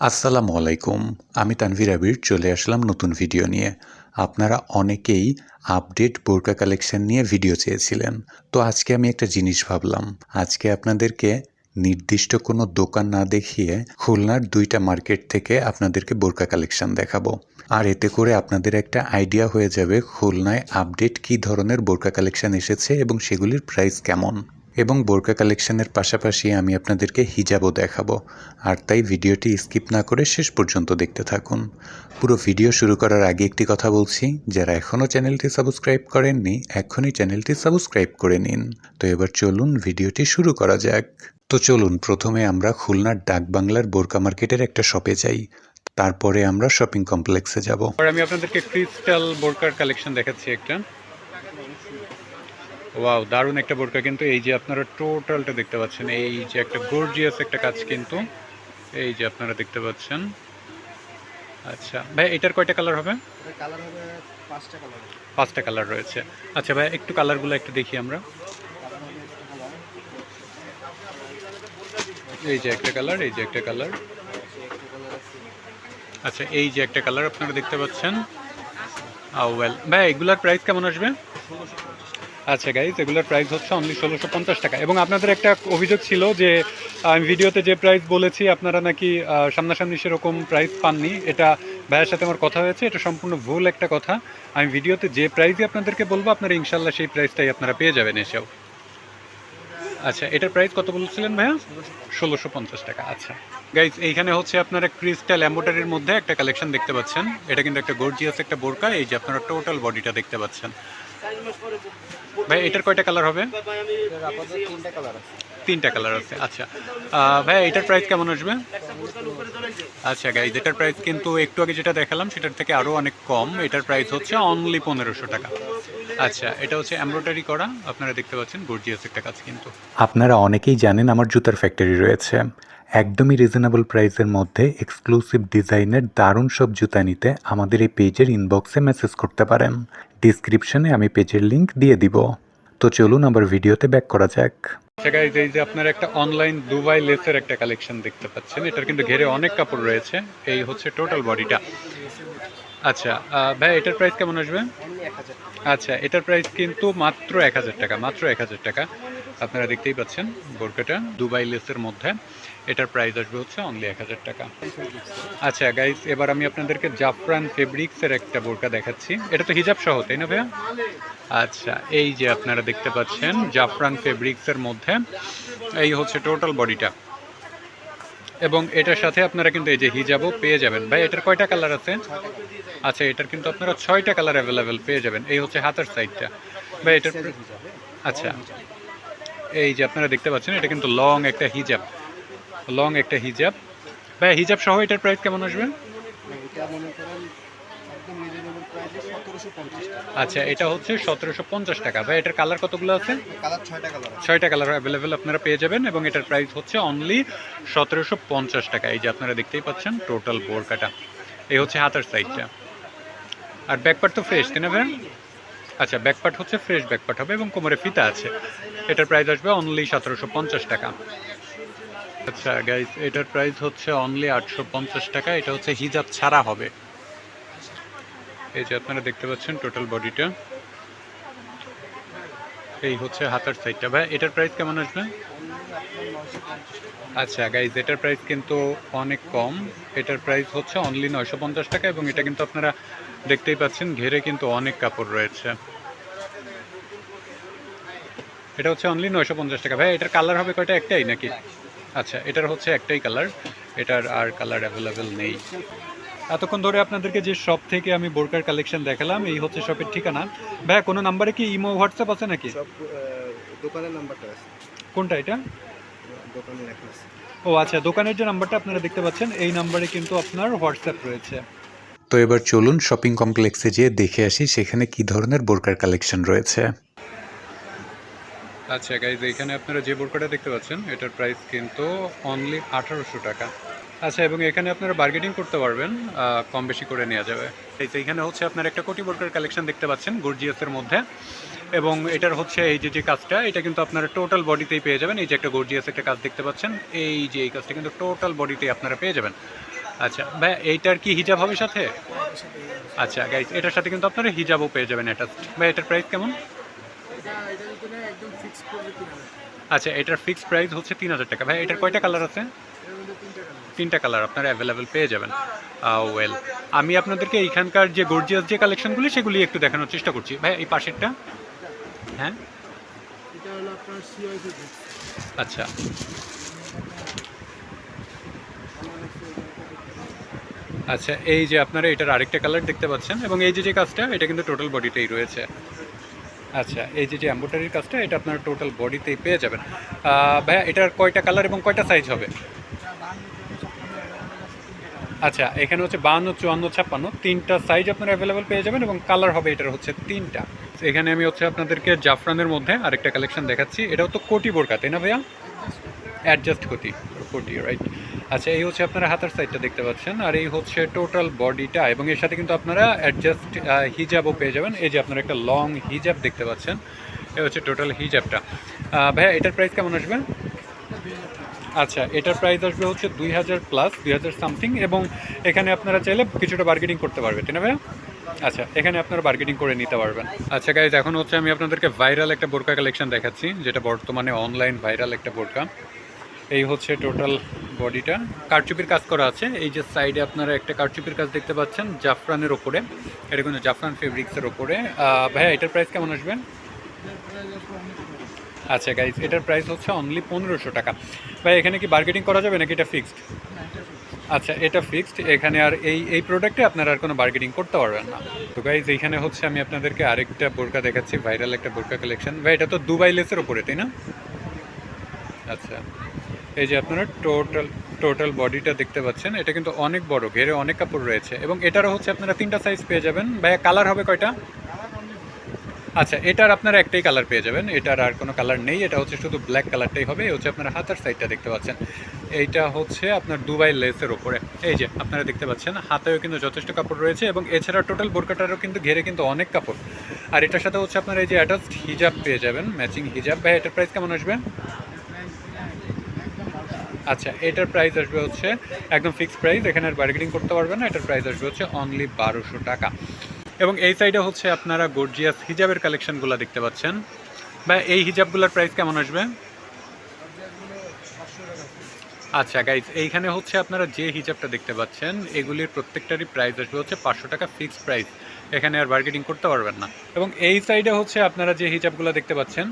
আসসালামু আলাইকুম, আমি তানভীর আবির, চলে আসলাম নতুন ভিডিও নিয়ে। আপনারা অনেকেই আপডেট বোরকা কালেকশন নিয়ে ভিডিও চেয়েছিলেন। তো আজকে আমি একটা জিনিস ভাবলাম। আজকে আপনাদেরকে নির্দিষ্ট কোনো দোকান না দেখিয়ে খুলনার দুইটা মার্কেট থেকে আপনাদেরকে বোরকা কালেকশন দেখাবো। আর এতে করে আপনাদের একটা আইডিয়া হয়ে যাবে খুলনায় আপডেট কী ধরনের বোরকা কালেকশন এসেছে এবং সেগুলির প্রাইস কেমন। এবং বোরকা কালেকশনের পাশাপাশি আমি আপনাদেরকে হিজাবও দেখাবো। আর তাই ভিডিওটি স্কিপ না করে শেষ পর্যন্ত দেখতে থাকুন। পুরো ভিডিও শুরু করার আগে একটি কথা বলছি, যারা এখনও চ্যানেলটি সাবস্ক্রাইব করেননি, এখনই চ্যানেলটি সাবস্ক্রাইব করে নিন। তো এবার চলুন ভিডিওটি শুরু করা যাক। তো চলুন, প্রথমে আমরা খুলনার ডাকবাংলার বোরকা মার্কেটের একটা শপে যাই। তারপরে আমরা শপিং কমপ্লেক্সে যাব। আমি আপনাদেরকে ক্রিস্টাল বোরকার কালেকশন দেখাচ্ছি একটা। ওয়াও দারুণ একটা বোরকা। কিন্তু এই যে আপনারা টোটালটা দেখতে পাচ্ছেন এই যে একটা গর্জিয়াস একটা কাজ কিন্তু এই যে আপনারা দেখতে পাচ্ছেন। আচ্ছা ভাই এটার কয়টা কালার হবে? কালার হবে পাঁচটা কালার পাঁচটা কালার রয়েছে। আচ্ছা ভাই একটু কালারগুলো একটু দেখি আমরা। এই যে একটা কালার এই যে একটা কালার আচ্ছা এই যে একটা কালার আপনারা দেখতে পাচ্ছেন। ওয়েল ভাই এগুলার প্রাইস কেমন আসবে? আচ্ছা গাইজ এগুলোর প্রাইস হচ্ছে অনলি ষোলোশো পঞ্চাশ টাকা। এবং আপনাদের একটা অভিযোগ ছিল যে, আমি ভিডিওতে যে প্রাইস বলেছি, আপনারা নাকি সামনাসামনি সেরকম প্রাইস পাননি। এটা ভাইয়ের সাথে আমার কথা হয়েছে, এটা সম্পূর্ণ ভুল একটা কথা। আমি ভিডিওতে যে প্রাইসই আপনাদেরকে বলব, আপনারা ইনশাল্লাহ সেই প্রাইসটাই আপনারা পেয়ে যাবেন এসেও। আচ্ছা এটার প্রাইস কত বলছিলেন ভাইয়া? ষোলোশো পঞ্চাশ টাকা আচ্ছা। গাইজ এইখানে হচ্ছে আপনারা ক্রিস্টাল অ্যাম্বোটারির মধ্যে একটা কালেকশন দেখতে পাচ্ছেন। এটা কিন্তু একটা গর্জিয়াস একটা বোরকা, এই যে আপনারা টোটাল বডিটা দেখতে পাচ্ছেন। ভাই, এটার কয়টা কালার হবে? তিনটা কালার আছে আচ্ছা। ভাই, এটার প্রাইস কেমন আসবে? আচ্ছা গাইজ এটার প্রাইস কিন্তু একটু আগে যেটা দেখালাম, সেটার থেকে আরও অনেক কম। এটার প্রাইস হচ্ছে অনলি পনেরোশো টাকা। আচ্ছা এটা হচ্ছে এমব্রয়ডারি করা। আপনারা দেখতে পাচ্ছেন গর্জিয়াস একটা কাজ কিন্তু। আপনারা অনেকেই জানেন আমার জুতার ফ্যাক্টরি রয়েছে। একদমই রিজনেবল প্রাইসের মধ্যে এক্সক্লুসিভ ডিজাইনের দারুণ সব জুতা নিতে আমাদের এই পেজের ইনবক্সে মেসেজ করতে পারেন। ডিসক্রিপশনে আমি পেজের লিংক দিয়ে দিব। তো চলুন আবার ভিডিওতে ব্যাক করা যাক। আচ্ছা গাইজ এই যে আপনারা একটা অনলাইন দুবাই লেসের একটা কালেকশন দেখতে পাচ্ছেন এটার কিন্তু ঘেরে অনেক কাপড় রয়েছে এই হচ্ছে টোটাল বডিটা আচ্ছা ভাই এটার প্রাইস কেমন আসবে? আচ্ছা এটার প্রাইস কিন্তু মাত্র এক হাজার টাকা মাত্র এক হাজার টাকা। আপনারা দেখতেই পাচ্ছেন বোরকাটা দুবাই লেসের মধ্যে। এটার প্রাইস আসবে হচ্ছে অনলি এক হাজার টাকা। আচ্ছা গাইস এবার আমি আপনাদেরকে জাফরান ফেব্রিক্সের একটা বোরকা দেখাচ্ছি। এটা তো হিজাব সহ তাই না ভাইয়া? আচ্ছা এই যে আপনারা দেখতে পাচ্ছেন জাফরান ফেব্রিক্সের মধ্যে এই হচ্ছে টোটাল বডিটা এবং এটার সাথে আপনারা কিন্তু এই যে হিজাবও পেয়ে যাবেন। ভাই এটার কয়টা কালার আছে? আচ্ছা এটার কিন্তু আপনারা ছয়টা কালার অ্যাভেলেবেল পেয়ে যাবেন। এই হচ্ছে হাতের সাইডটা ভাই এটার আচ্ছা। এই যে আপনারা দেখতে পাচ্ছেন এটা কিন্তু লং একটা হিজাব। লং একটা হিজাব। ভাই হিজাব সহ এটার প্রাইস কেমন আসবে? আচ্ছা এটা হচ্ছে সতেরোশো পঞ্চাশ টাকা। ভাই এটার কালার কতগুলো আছে? ছয়টা কালার অ্যাভেলেবেল আপনারা পেয়ে যাবেন এবং এটার প্রাইস হচ্ছে অনলি সতেরোশো পঞ্চাশ টাকা। এই যে আপনারা দেখতেই পাচ্ছেন টোটাল বোরকাটা। এই হচ্ছে হাতের সাইজটা আর ব্যাকপার্ট তো ফ্রেশ তাই না ভাই আচ্ছা ব্যাকপার্ট হচ্ছে ফ্রেশ ব্যাকপার্ট হবে এবং কোমরে ফিতা আছে। এটার প্রাইস আসবে অনলি সতেরোশো পঞ্চাশ টাকা। আচ্ছা গাইজ এটার প্রাইস হচ্ছে অনলি আটশো পঞ্চাশ টাকা। এটা হচ্ছে হিজাব ছাড়া হবে। এই যে আপনারা দেখতে পাচ্ছেন টোটাল বডিটা এই হচ্ছে হাতার সাইডটা ভাই, এটার প্রাইস কেমন আসবে? আচ্ছা গাইজ এটার প্রাইস কিন্তু অনেক কম। এটার প্রাইস হচ্ছে অনলি নয়শো পঞ্চাশ টাকা এবং এটা কিন্তু আপনারা দেখতেই পাচ্ছেন, ঘেরে কিন্তু অনেক কাপড় রয়েছে। এটা হচ্ছে অনলি নয়শো পঞ্চাশ টাকা। ভাই এটার কালার হবে কয়টা? একটাই নাকি? আচ্ছা এটার হচ্ছে একটাই কালার এটার আর কালার অ্যাভেলেবেল নেই। এতক্ষণ ধরে আপনাদেরকে যে শপ থেকে আমি বোরকার কালেকশন দেখালাম এই হচ্ছে শপের ঠিকানা। ভাই কোনো নাম্বারে কি ইমো হোয়াটসঅ্যাপ আছে নাকি? সব দোকানের নাম্বারটা আছে। কোনটা এটা? ও আচ্ছা দোকানের যে নাম্বারটা আপনারা দেখতে পাচ্ছেন এই নাম্বারে কিন্তু আপনার হোয়াটসঅ্যাপ রয়েছে। তো এবার চলুন শপিং কমপ্লেক্সে যেয়ে দেখে আসি সেখানে কি ধরনের বোরকার কালেকশন রয়েছে। আচ্ছা গাইজ এখানে আপনারা যে বোরকাটা দেখতে পাচ্ছেন, এটার প্রাইস কিন্তু অনলি আঠারোশো টাকা। আচ্ছা এবং এখানে আপনারা বার্গেটিং করতে পারবেন কম বেশি করে নেওয়া যাবে। এই তো এখানে হচ্ছে আপনার একটা কোটি বোরকার কালেকশন দেখতে পাচ্ছেন গর্জিয়াসের মধ্যে। এবং এটার হচ্ছে এই যে যে কাজটা, এটা কিন্তু আপনারা টোটাল বডিতেই পেয়ে যাবেন। এই যে একটা গর্জিয়াস একটা কাজ দেখতে পাচ্ছেন, এই যে এই কাজটা কিন্তু টোটাল বডিতেই আপনারা পেয়ে যাবেন। আচ্ছা ভাই এইটার কি হিজাব হবে সাথে? আচ্ছা গাইস এটার সাথে কিন্তু আপনারা হিজাবও পেয়ে যাবেন এটা ভাই এটার প্রাইস কেমন? আচ্ছা এটার ফিক্সড প্রাইস হচ্ছে তিন হাজার টাকা। ভাই এটার কয়টা কালার আছে? তিনটা কালার আপনারা অ্যাভেলেবেল পেয়ে যাবেন। ওয়েল আমি আপনাদেরকে এইখানকার যে গর্জিয়াস যে কালেকশনগুলি সেগুলি একটু দেখানোর চেষ্টা করছি। ভাই এই পাশেরটা? হ্যাঁ? আচ্ছা। আচ্ছা এই যে আপনারা এটার আরেকটা কালার দেখতে পাচ্ছেন এবং এই যে যে কাজটা এটা কিন্তু টোটাল বডিতেই রয়েছে। আচ্ছা এই যে যে অ্যাম্বোটারির কাজটা এটা আপনারা টোটাল বডিতেই পেয়ে যাবেন। ভাইয়া এটার কয়টা কালার এবং কয়টা সাইজ হবে? আচ্ছা এখানে হচ্ছে বাহান্ন চুয়ান্ন ছাপ্পান্ন। তিনটা সাইজ আপনারা অ্যাভেলেবেল পেয়ে যাবেন এবং কালার হবে এটার হচ্ছে তিনটা। এখানে আমি হচ্ছে আপনাদেরকে জাফরানের মধ্যে আরেকটা কালেকশন দেখাচ্ছি। এটাও তো কোটি বোরকা তাই না ভাইয়া? অ্যাডজাস্ট কোটি। কোটি রাইট আচ্ছা এই হচ্ছে আপনারা হাতার সাইডটা দেখতে পাচ্ছেন, আর এই হচ্ছে টোটাল বডিটা এবং এর সাথে কিন্তু আপনারা অ্যাডজাস্ট হিজাবও পেয়ে যাবেন। এই যে আপনারা একটা লং হিজাব দেখতে পাচ্ছেন, এই হচ্ছে টোটাল হিজাবটা ভাইয়া, এটার প্রাইস কেমন আসবে? আচ্ছা এটার প্রাইস আসবে হচ্ছে দুই হাজার প্লাস দুই হাজার সামথিং এবং এখানে আপনারা চাইলে কিছুটা বার্গেনিং করতে পারবে তাই না ভাইয়া? আচ্ছা এখানে আপনারা বার্গেনিং করে নিতে পারবেন। আচ্ছা গাইজ এখন হচ্ছে আমি আপনাদেরকে ভাইরাল একটা বোরকা কালেকশন দেখাচ্ছি, যেটা বর্তমানে অনলাইন ভাইরাল একটা বোরকা। এই হচ্ছে টোটাল বডিটা কারচুপির কাজ করা আছে। এই যে সাইডে আপনারা একটা কারচুপির কাজ দেখতে পাচ্ছেন, জাফরানের ওপরে। এটা কিন্তু জাফরান ফেব্রিক্সের ওপরে। ভাইয়া, এটার প্রাইস কেমন আসবেন আচ্ছা গাইজ এটার প্রাইস হচ্ছে অনলি পনেরোশো টাকা। ভাই, এখানে কি বার্গেটিং করা যাবে নাকি এটা ফিক্সড আচ্ছা এটা ফিক্সড এখানে আর এই এই প্রোডাক্টে আপনারা আর কোনো বার্গেটিং করতে পারবেন না। তো গাইজ এইখানে হচ্ছে আমি আপনাদেরকে আরেকটা বোরকা দেখাচ্ছি ভাইরাল একটা বোরকা কালেকশন ভাই, এটা তো দুবাই লেসের ওপরে, তাই না? আচ্ছা। এই যে আপনারা টোটাল টোটাল বডিটা দেখতে পাচ্ছেন, এটা কিন্তু অনেক বড়, ঘেরে অনেক কাপড় রয়েছে এবং এটারও হচ্ছে আপনারা তিনটা সাইজ পেয়ে যাবেন। ভাইয়া কালার হবে কয়টা? আচ্ছা এটার আপনারা একটাই কালার পেয়ে যাবেন, এটার আর কোনো কালার নেই, এটা হচ্ছে শুধু ব্ল্যাক কালারটাই হবে হচ্ছে আপনারা হাতার সাইডটা দেখতে পাচ্ছেন। এইটা হচ্ছে আপনার দুবাই লেসের ওপরে এই যে, আপনারা দেখতে পাচ্ছেন, হাতেও কিন্তু যথেষ্ট কাপড় রয়েছে এবং এছাড়া টোটাল বোরকাটারও কিন্তু ঘেরে কিন্তু অনেক কাপড়। আর এটার সাথে হচ্ছে আপনারা এই যে অ্যাটাচড হিজাব পেয়ে যাবেন ম্যাচিং হিজাব ভাই এটার প্রাইস কেমন আসবে? আচ্ছা এটার প্রাইস আসবে হচ্ছে একদম ফিক্সড প্রাইস এখানে আর বার্গেনিং করতে পারবেন না, এটার প্রাইস আসবে হচ্ছে অনলি বারোশো টাকা। এবং এই সাইডে হচ্ছে আপনারা গর্জিয়াস হিজাবের কালেকশনগুলো দেখতে পাচ্ছেন। বা এই হিজাবগুলোর প্রাইস কেমন আসবে? আচ্ছা গাইজ এইখানে হচ্ছে আপনারা যে হিজাবটা দেখতে পাচ্ছেন, এগুলির প্রত্যেকটারই প্রাইস আসবে হচ্ছে পাঁচশো টাকা ফিক্সড প্রাইস এখানে আর বার্গেটিং করতে পারবেন না। এবং এই সাইডে হচ্ছে আপনারা যে হিজাবগুলো দেখতে পাচ্ছেন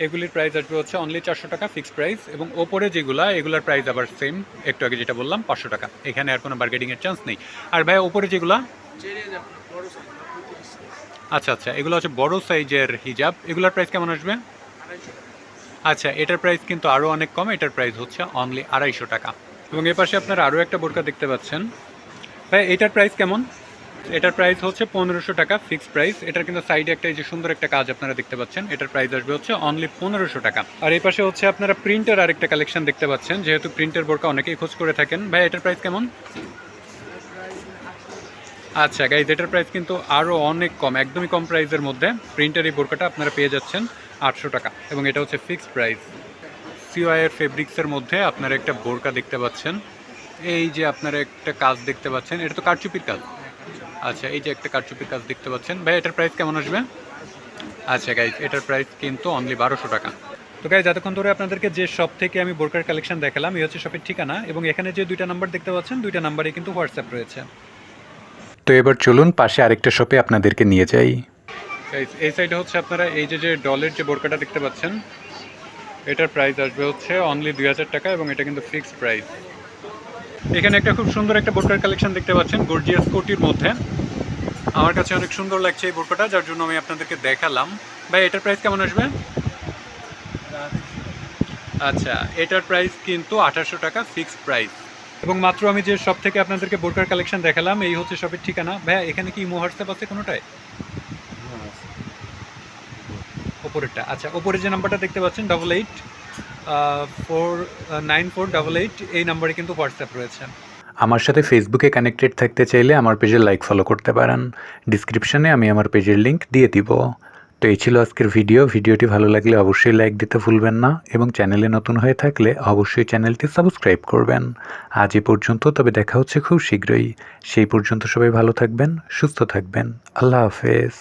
এগুলির প্রাইস আসবে হচ্ছে অনলি চারশো টাকা ফিক্সড প্রাইস এবং ওপরে যেগুলা, এগুলোর প্রাইস আবার সেম একটু আগে যেটা বললাম, পাঁচশো টাকা। এখানে আর কোনো বার্গেটিংয়ের চান্স নেই। আর ভাই ওপরে যেগুলা? আচ্ছা আচ্ছা এগুলো হচ্ছে বড় সাইজের হিজাব। এগুলোর প্রাইস কেমন আসবে? আচ্ছা এটার প্রাইস কিন্তু আরও অনেক কম। এটার প্রাইস হচ্ছে অনলি আড়াইশো টাকা। এবং এর পাশে আপনারা আরও একটা বোরকা দেখতে পাচ্ছেন। ভাই এটার প্রাইস কেমন? এটার প্রাইস হচ্ছে পনেরোশো টাকা ফিক্সড প্রাইস এটার কিন্তু সাইডে একটা এই যে সুন্দর একটা কাজ আপনারা দেখতে পাচ্ছেন, এটার প্রাইস আসবে হচ্ছে অনলি পনেরোশো টাকা। আর এই পাশে হচ্ছে আপনারা প্রিন্টের আরেকটা কালেকশন দেখতে পাচ্ছেন, যেহেতু প্রিন্টের বোরকা অনেকেই খোঁজ করে থাকেন। ভাই, এটার প্রাইস কেমন? আচ্ছা গাইজ এটার প্রাইস কিন্তু আরও অনেক কম, একদমই কম প্রাইসের মধ্যে প্রিন্টের এই বোরকাটা আপনারা পেয়ে যাচ্ছেন আটশো টাকা। এবং এটা হচ্ছে ফিক্সড প্রাইস সিওয়াইয়ের ফেব্রিক্সের মধ্যে আপনারা একটা বোরকা দেখতে পাচ্ছেন। এই যে আপনারা একটা কাজ দেখতে পাচ্ছেন, এটা তো কারচুপির কাজ। আচ্ছা এই যে একটা কারচুপির কাজ দেখতে পাচ্ছেন। ভাই এটার প্রাইস কেমন আসবে? আচ্ছা গাইজ এটার প্রাইস কিন্তু অনলি বারোশো টাকা। তো গাইজ এতক্ষণ ধরে আপনাদেরকে যে শপ থেকে আমি বোরকার কালেকশন দেখালাম এই হচ্ছে শপের ঠিকানা এবং এখানে যে দুইটা নাম্বার দেখতে পাচ্ছেন দুইটা নাম্বারে কিন্তু হোয়াটসঅ্যাপ রয়েছে। তো এবার চলুন পাশে আরেকটা শপে আপনাদেরকে নিয়ে যাই। এই সাইডে হচ্ছে আপনারা এই যে যে ডলের যে বোরকাটা দেখতে পাচ্ছেন এটার প্রাইস আসবে হচ্ছে অনলি দুই হাজার টাকা এবং এটা কিন্তু ফিক্সড প্রাইস এখানে একটা খুব সুন্দর একটা বোরকার কালেকশন দেখতে পাচ্ছেন গর্জিয়াস কোটির মধ্যে। আমার কাছে অনেক সুন্দর লাগছে এই বোরকাটা যার জন্য আমি আপনাদেরকে দেখালাম। ভাই এটার প্রাইস কেমন আসবে? আচ্ছা এটার প্রাইস কিন্তু আঠাশশো টাকা ফিক্সড প্রাইস এবং মাত্র আমি যে সব থেকে আপনাদেরকে বোরকার কালেকশন দেখালাম এই হচ্ছে শপের ঠিকানা। ভাইয়া এখানে কি ইমো হোয়াটসঅ্যাপ আছে কোনোটায়? ওপরেরটা। আচ্ছা ওপরে যে নাম্বারটা দেখতে পাচ্ছেন double eight four nine four double eight এই নাম্বারে কিন্তু হোয়াটসঅ্যাপ রয়েছে। আমার সাথে ফেসবুকে কানেক্টেড থাকতে চাইলে আমার পেজে লাইক ফলো করতে পারেন। ডিসক্রিপশানে আমি আমার পেজের লিংক দিয়ে দিব। তো এই ছিল আজকের ভিডিও ভিডিওটি ভালো লাগলে অবশ্যই লাইক দিতে ভুলবেন না এবং চ্যানেলে নতুন হয়ে থাকলে অবশ্যই চ্যানেলটি সাবস্ক্রাইব করবেন। আজ এ পর্যন্ত, তবে দেখা হচ্ছে খুব শীঘ্রই। সেই পর্যন্ত সবাই ভালো থাকবেন, সুস্থ থাকবেন। আল্লাহ হাফেজ।